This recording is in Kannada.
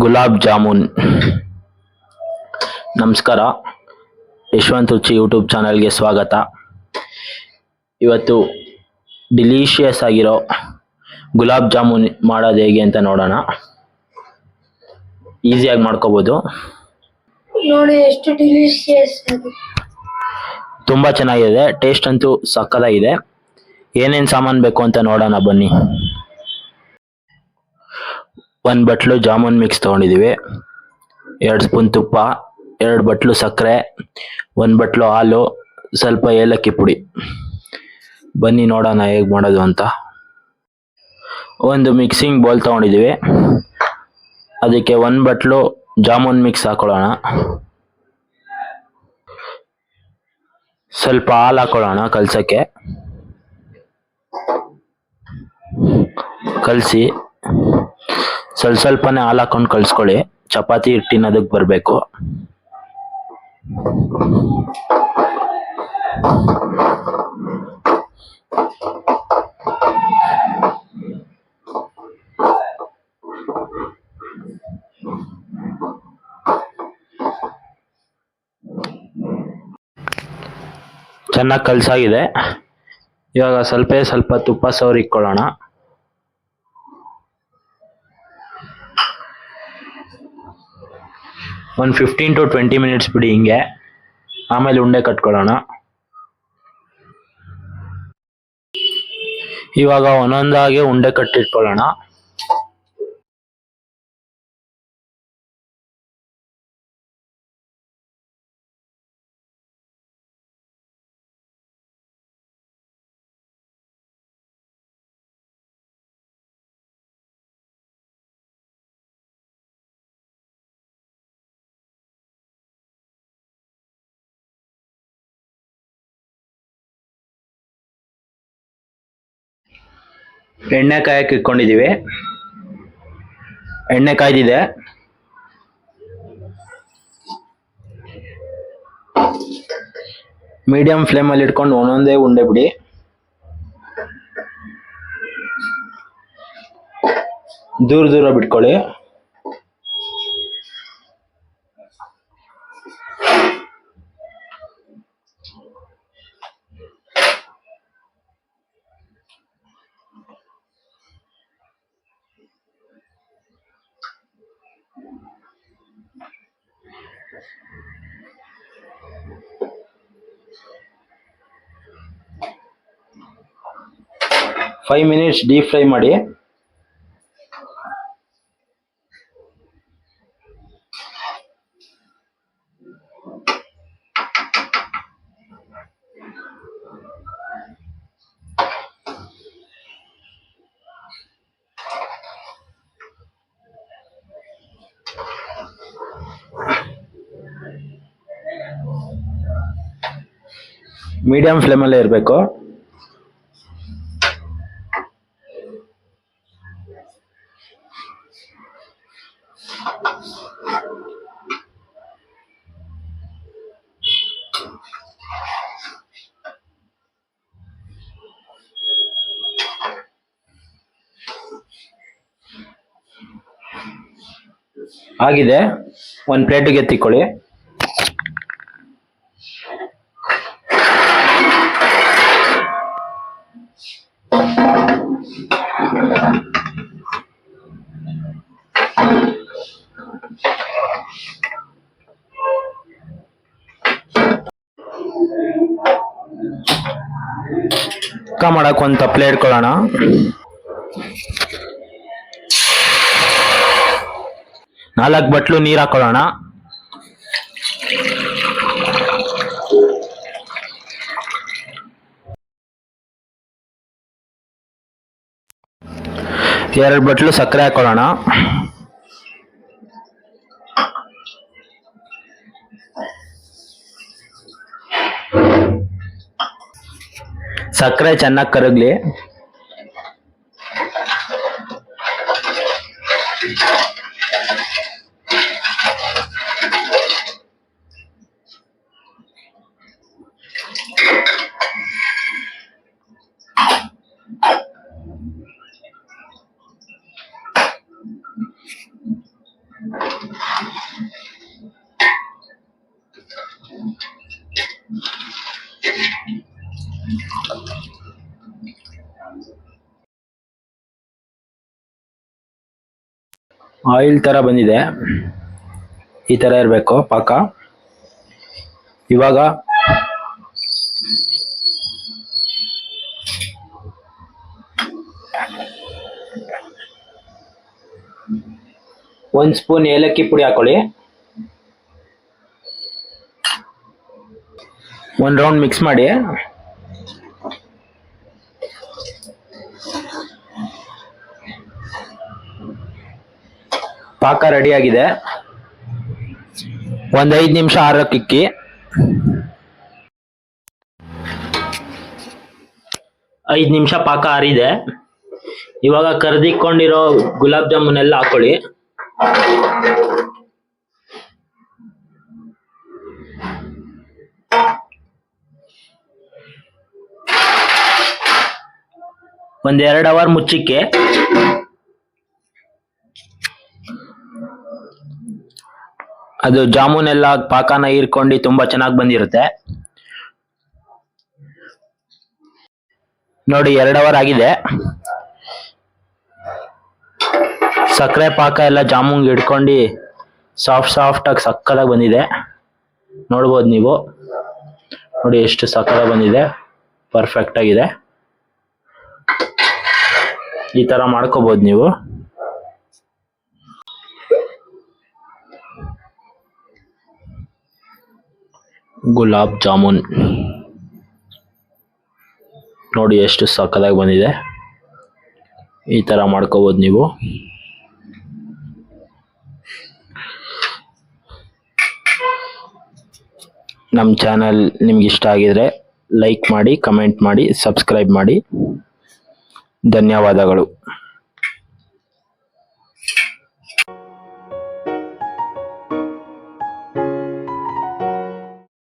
ಗುಲಾಬ್ ಜಾಮೂನ್. ನಮಸ್ಕಾರ. ಯಶವಂತ್ ರುಚಿ ಯೂಟ್ಯೂಬ್ ಚಾನಲ್ಗೆ ಸ್ವಾಗತ. ಇವತ್ತು ಡಿಲೀಷಿಯಸ್ ಆಗಿರೋ ಗುಲಾಬ್ ಜಾಮೂನ್ ಮಾಡೋದು ಹೇಗೆ ಅಂತ ನೋಡೋಣ. ಈಸಿಯಾಗಿ ಮಾಡ್ಕೋಬೋದು. ನೋಡಿ ಎಷ್ಟು ಡಿಲೀಷಿಯಸ್ ತುಂಬ ಚೆನ್ನಾಗಿದೆ. ಟೇಸ್ಟ್ ಅಂತೂ ಸಕ್ಕತ್ತಾಗಿದೆ. ಏನೇನು ಸಾಮಾನು ಬೇಕು ಅಂತ ನೋಡೋಣ ಬನ್ನಿ. ಒಂದು ಬಟ್ಲು ಜಾಮೂನ್ ಮಿಕ್ಸ್ ತೊಗೊಂಡಿದ್ದೀವಿ ಎರಡು ಸ್ಪೂನ್ ತುಪ್ಪ, ಎರಡು ಬಟ್ಲು ಸಕ್ಕರೆ, ಒಂದು ಬಟ್ಲು ಹಾಲು, ಸ್ವಲ್ಪ ಏಲಕ್ಕಿ ಪುಡಿ. ಬನ್ನಿ ನೋಡೋಣ ಹೇಗೆ ಮಾಡೋದು ಅಂತ. ಒಂದು ಮಿಕ್ಸಿಂಗ್ ಬೌಲ್ ತೊಗೊಂಡಿದ್ದೀವಿ ಅದಕ್ಕೆ ಒಂದು ಬಟ್ಲು ಜಾಮೂನ್ ಮಿಕ್ಸ್ ಹಾಕೊಳ್ಳೋಣ. ಸ್ವಲ್ಪ ಹಾಲು ಹಾಕೊಳ್ಳೋಣ ಕಲಸಕ್ಕೆ. ಕಲಸಿ. ಸ್ವಲ್ಪ ಸ್ವಲ್ಪನೇ ಹಾಲು ಹಾಕೊಂಡು ಕಳ್ಸ್ಕೊಳ್ಳಿ. ಚಪಾತಿ ಹಿಟ್ಟಿನ ಅದಕ್ಕೆ ಬರಬೇಕು. ಚೆನ್ನಾಗಿ ಕಲಸಾಗಿದೆ. ಇವಾಗ ಸ್ವಲ್ಪ ಸ್ವಲ್ಪ ತುಪ್ಪ ಸವರಿಕೊಳ್ಳೋಣ. ಒಂದು ಫಿಫ್ಟೀನ್ ಟು ಟ್ವೆಂಟಿ ಮಿನಿಟ್ಸ್ ಬಿಡಿ ಹಿಂಗೆ. ಆಮೇಲೆ ಉಂಡೆ ಕಟ್ಕೊಳ್ಳೋಣ. ಇವಾಗ ಒಂದೊಂದಾಗಿ ಉಂಡೆ ಕಟ್ಟಿಟ್ಕೊಳ್ಳೋಣ. ಎಣ್ಣೆ ಕಾಯಕ್ಕೆ ಇಟ್ಕೊಂಡಿದ್ದೀವಿ ಎಣ್ಣೆ ಕಾಯ್ದಿದೆ. ಮೀಡಿಯಂ ಫ್ಲೇಮಲ್ಲಿ ಇಟ್ಕೊಂಡು ಒಂದೊಂದೇ ಉಂಡೆ ಬಿಡಿ. ದೂರ ದೂರ ಬಿಟ್ಕೊಳ್ಳಿ. ಫೈವ್ ಮಿನಿಟ್ಸ್ ಡೀಪ್ ಫ್ರೈ ಮಾಡಿ. ಮೀಡಿಯಂ ಫ್ಲೇಮಲ್ಲೇ ಇರಬೇಕು. ಆಗಿದೆ. ಒಂದು ಪ್ಲೇಟಿಗೆ ಎತ್ತಿಕೊಳ್ಳಿ. ಅಕ್ಕ ಮಾಡಕ್ ಒಂದು ತಪ್ಪಲೆ ಇಟ್ಕೊಳ್ಳೋಣ ನಾಲ್ಕು ಬಟ್ಲು ನೀರು ಹಾಕೊಳ್ಳೋಣ. ಎರಡು ಬಟ್ಲು ಸಕ್ಕರೆ ಹಾಕೊಳ್ಳೋಣ. ಸಕ್ಕರೆ ಚೆನ್ನಾಗಿ ಕರಗ್ಲಿ. ಆಯಿಲ್ ತರ ಬಂದಿದೆ. ಈ ತರ ಇರಬೇಕು ಪಾಕ ಇವಾಗ ಒಂದು ಸ್ಪೂನ್ ಏಲಕ್ಕಿ ಪುಡಿ ಹಾಕೊಳ್ಳಿ. ಒಂದು ರೌಂಡ್ ಮಿಕ್ಸ್ ಮಾಡಿ. ಪಾಕ ರೆಡಿಯಾಗಿದೆ ಒಂದು ಐದು ನಿಮಿಷ ಆರಕ್ಕಿಕ್ಕಿ ಐದು ನಿಮಿಷ ಪಾಕ ಆರಿದೆ. ಇವಾಗ ಕರೆದಿಕೊಂಡಿರೋ ಗುಲಾಬ್ ಜಾಮೂನ್ ಎಲ್ಲ ಹಾಕೊಳ್ಳಿ. ಒಂದ್ ಎರಡು ಅವರ್ ಮುಚ್ಚಿಕ್ಕೆ. ಅದು ಜಾಮೂನ್ ಎಲ್ಲ ಪಾಕನ ಹೀರ್ಕೊಂಡು ತುಂಬಾ ಚೆನ್ನಾಗಿ ಬಂದಿರುತ್ತೆ. ನೋಡಿ, ಎರಡು ಅವರ್ ಆಗಿದೆ. ಸಕ್ಕರೆ ಪಾಕ ಎಲ್ಲ ಜಾಮೂನ್ ಹಿಡ್ಕೊಂಡು ಸಾಫ್ಟ್ ಸಾಫ್ಟ್ ಆಗಿ ಸಕ್ಕತ್ತಾಗಿ ಬಂದಿದೆ. ನೋಡ್ಬೋದು ನೀವು. ನೋಡಿ ಎಷ್ಟು ಸಕ್ಕತ್ತಾಗಿ ಬಂದಿದೆ. ಪರ್ಫೆಕ್ಟ್ ಆಗಿದೆ. ಈ ತರ ಮಾಡ್ಕೋಬಹುದು ನೀವು. ಗುಲಾಬ್ ಜಾಮೂನ್. ನೋಡಿ ಎಷ್ಟು ಸಕ್ಕದಾಗಿ ಬಂದಿದೆ. ಈ ತರ ಮಾಡ್ಕೋಬಹುದು ನೀವು. ನಮ್ಮ ಚಾನಲ್ ನಿಮ್ಗೆ ಇಷ್ಟ ಆಗಿದ್ರೆ ಲೈಕ್ ಮಾಡಿ ಕಮೆಂಟ್ ಮಾಡಿ ಸಬ್ಸ್ಕ್ರೈಬ್ ಮಾಡಿ. ಧನ್ಯವಾದಗಳು.